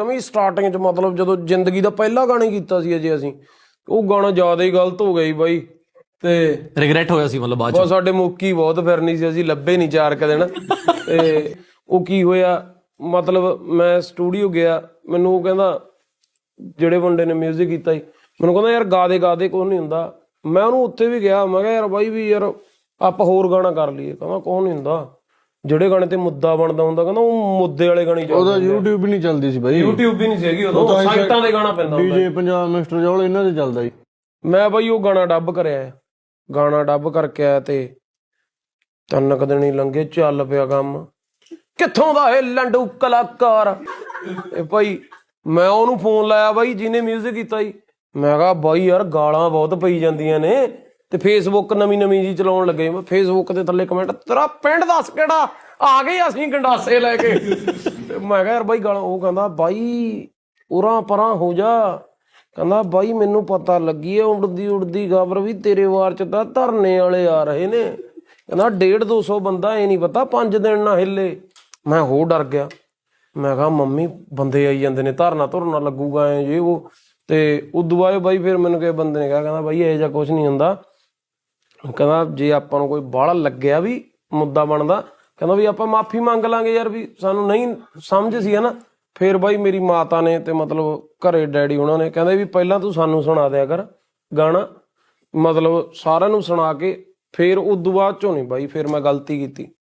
ਜਮੀ ਸਟਾਰਟਿੰਗ ਚ ਮਤਲਬ ਜਦੋਂ ਜ਼ਿੰਦਗੀ ਦਾ ਪਹਿਲਾ ਗਾਣਾ ਕੀਤਾ ਸੀ ਅਜੇ ਅਸੀਂ ਉਹ ਗਾਣਾ ਜ਼ਿਆਦਾ ਹੀ ਗਲਤ ਹੋ ਗਿਆ ਜੀ ਬਾਈ ਤੇ ਰਿਗਰੈਟ ਹੋਇਆ ਸੀ ਮਤਲਬ ਬਾਅਦ ਚ। ਬਹੁਤ ਸਾਡੇ ਮੁੱਕੀ ਬਹੁਤ ਫਿਰਨੀ ਸੀ ਅਸੀਂ ਲੱਭੇ ਨਹੀਂ ਚਾਰ ਕ ਦਿਨ ਤੇ ਉਹ ਕੀ ਹੋਇਆ ਮਤਲਬ ਮੈਂ ਸਟੂਡੀਓ ਗਿਆ ਮੈਨੂੰ ਉਹ ਕਹਿੰਦਾ ਜਿਹੜੇ ਬੰਦੇ ਨੇ 뮤직 ਕੀਤਾ ਸੀ ਮੈਨੂੰ ਕਹਿੰਦਾ ਯਾਰ ਗਾ ਦੇ ਗਾ ਦੇ ਕੋਈ ਨਹੀਂ ਹੁੰਦਾ। ਮੈਂ ਉਹਨੂੰ ਉੱਥੇ ਵੀ ਗਿਆ ਮੈਂ ਕਿਹਾ ਯਾਰ ਬਾਈ ਵੀ ਯਾਰ ਆਪਾਂ ਹੋਰ ਗਾਣਾ ਕਰ ਲਈਏ ਕਹਿੰਦਾ ਕੋਈ ਨਹੀਂ ਹੁੰਦਾ। ਜਿਹੜੇ ਗਾਣੇ ਤੇ ਮੁੱਦਾ ਬਣਦਾ ਹੁੰਦਾ ਕਹਿੰਦਾ ਉਹ ਮੁੱਦੇ ਵਾਲੇ ਗਾਣੇ ਉਹਦਾ ਚੱਲਦੇ YouTube ਵੀ ਨਹੀਂ ਚੱਲਦੀ ਸੀ ਬਾਈ। YouTube ਵੀ ਨਹੀਂ ਸੀਗੀ ਉਦੋਂ। ਸਾਈਟਾਂ ਤੇ ਗਾਣਾ ਪੈਂਦਾ ਹੁੰਦਾ ਡੀਜੇ ਪੰਜਾਬ ਮਿਸਟਰ ਜੌਲ ਇਹਨਾਂ ਦੇ ਚੱਲਦਾ ਸੀ। ਮੈਂ ਬਾਈ ਉਹ ਗਾਣਾ ਡੱਬ ਕਰਿਆ। ਹੈ। ਗਾਣਾ ਡੱਬ ਕਰਕੇ ਆਇਆ ਤੇ ਤਿੰਨ ਕੁ ਦਿਨ ਹੀ ਲੰਘੇ ਚੱਲ ਪਿਆ ਕੰਮ। ਕਿੱਥੋਂ ਦਾ ਇਹ ਲੰਡੂ ਕਲਾਕਾਰ? ਇਹ ਭਾਈ ਮੈਂ ਉਹਨੂੰ ਫੋਨ ਲਾਇਆ ਬਾਈ ਜਿਹਨੇ 뮤직 ਕੀਤਾ ਜੀ ਮੈਂ ਕਿਹਾ ਬਾਈ ਯਾਰ ਗਾਲਾਂ ਬਹੁਤ ਪਈ ਜਾਂਦੀਆਂ ਨੇ। ਤੇ ਫੇਸਬੁੱਕ ਨਵੀਂ ਨਵੀਂ ਜੀ ਚਲਾਉਣ ਲੱਗੇ। ਮੈਂ ਫੇਸਬੁੱਕ ਤੇ ਥੱਲੇ ਕਮੈਂਟ ਤੇਰਾ ਪਿੰਡ ਦੱਸ ਕਿਹੜਾ? ਆ ਗਏ ਅਸੀਂ ਗੰਡਾਸੇ ਲੈ ਕੇ। ਤੇ ਮੈਂ ਕਿਹਾ, ਯਾਰ ਬਾਈ ਗਾਲਾਂ ਉਹ ਕਹਿੰਦਾ, ਬਾਈ, ਉਰਾਂ ਪਰਾਂ ਹੋ ਜਾ। ਕਹਿੰਦਾ, ਬਾਈ, ਮੈਨੂੰ ਪਤਾ ਲੱਗੀ ਐ ਉੜਦੀ ਉੜਦੀ ਖਬਰ ਵੀ ਤੇਰੇ ਵਾਰ ਚ ਤਾਂ ਧਰਨੇ ਵਾਲੇ ਆ ਰਹੇ ਨੇ। ਕਹਿੰਦਾ 1.5 200 ਬੰਦਾ, ਇਹ ਨਹੀਂ ਪਤਾ 5 ਦਿਨ ਨਾ ਹਿੱਲੇ। ਮੈਂ ਹੋ ਡਰ ਗਿਆ। ਮੈਂ ਕਿਹਾ, ਮੰਮੀ, ਬੰਦੇ ਆਈ ਜਾਂਦੇ ਨੇ, ਧਰਨਾ ਧਰਨਾ ਲੱਗੂਗਾ ਐ ਜੇ ਉਹ। ਤੇ ਉਦੋਂ ਬਾਅਦ ਬਾਈ ਫਿਰ ਮੈਨੂੰ ਕਿਹਾ ਬੰਦੇ ਨੇ ਕਿਹਾ, ਕਹਿੰਦਾ, ਬਾਈ, ਇਹ ਜਿਹਾ ਕੁਝ ਨਹੀਂ ਹੁੰਦਾ। ਕਹਿੰਦਾ ਜੇ ਆਪਾਂ ਨੂੰ ਕੋਈ ਬਾਹਲਾ ਲੱਗਿਆ ਵੀ ਮੁੱਦਾ ਬਣਦਾ, ਕਹਿੰਦਾ ਵੀ ਆਪਾਂ ਮਾਫੀ ਮੰਗ ਲਾਂਗੇ ਯਾਰ ਵੀ ਸਾਨੂੰ ਨਹੀਂ ਸਮਝ ਸੀ ਹਨਾ। ਫਿਰ ਬਾਈ ਮੇਰੀ ਮਾਤਾ ਨੇ ਤੇ ਮਤਲਬ ਘਰੇ ਡੈਡੀ ਉਹਨਾਂ ਨੇ ਕਹਿੰਦੇ ਵੀ ਪਹਿਲਾਂ ਤੂੰ ਸਾਨੂੰ ਸੁਣਾ ਦਿਆ ਕਰ ਗਾਣਾ। ਮਤਲਬ ਸਾਰਿਆਂ ਨੂੰ ਸੁਣਾ ਕੇ ਫਿਰ ਉਦੋਂ ਬਾਅਦ ਚੋਂ ਨਹੀਂ ਬਾਈ, ਫਿਰ ਮੈਂ ਗਲਤੀ ਕੀਤੀ।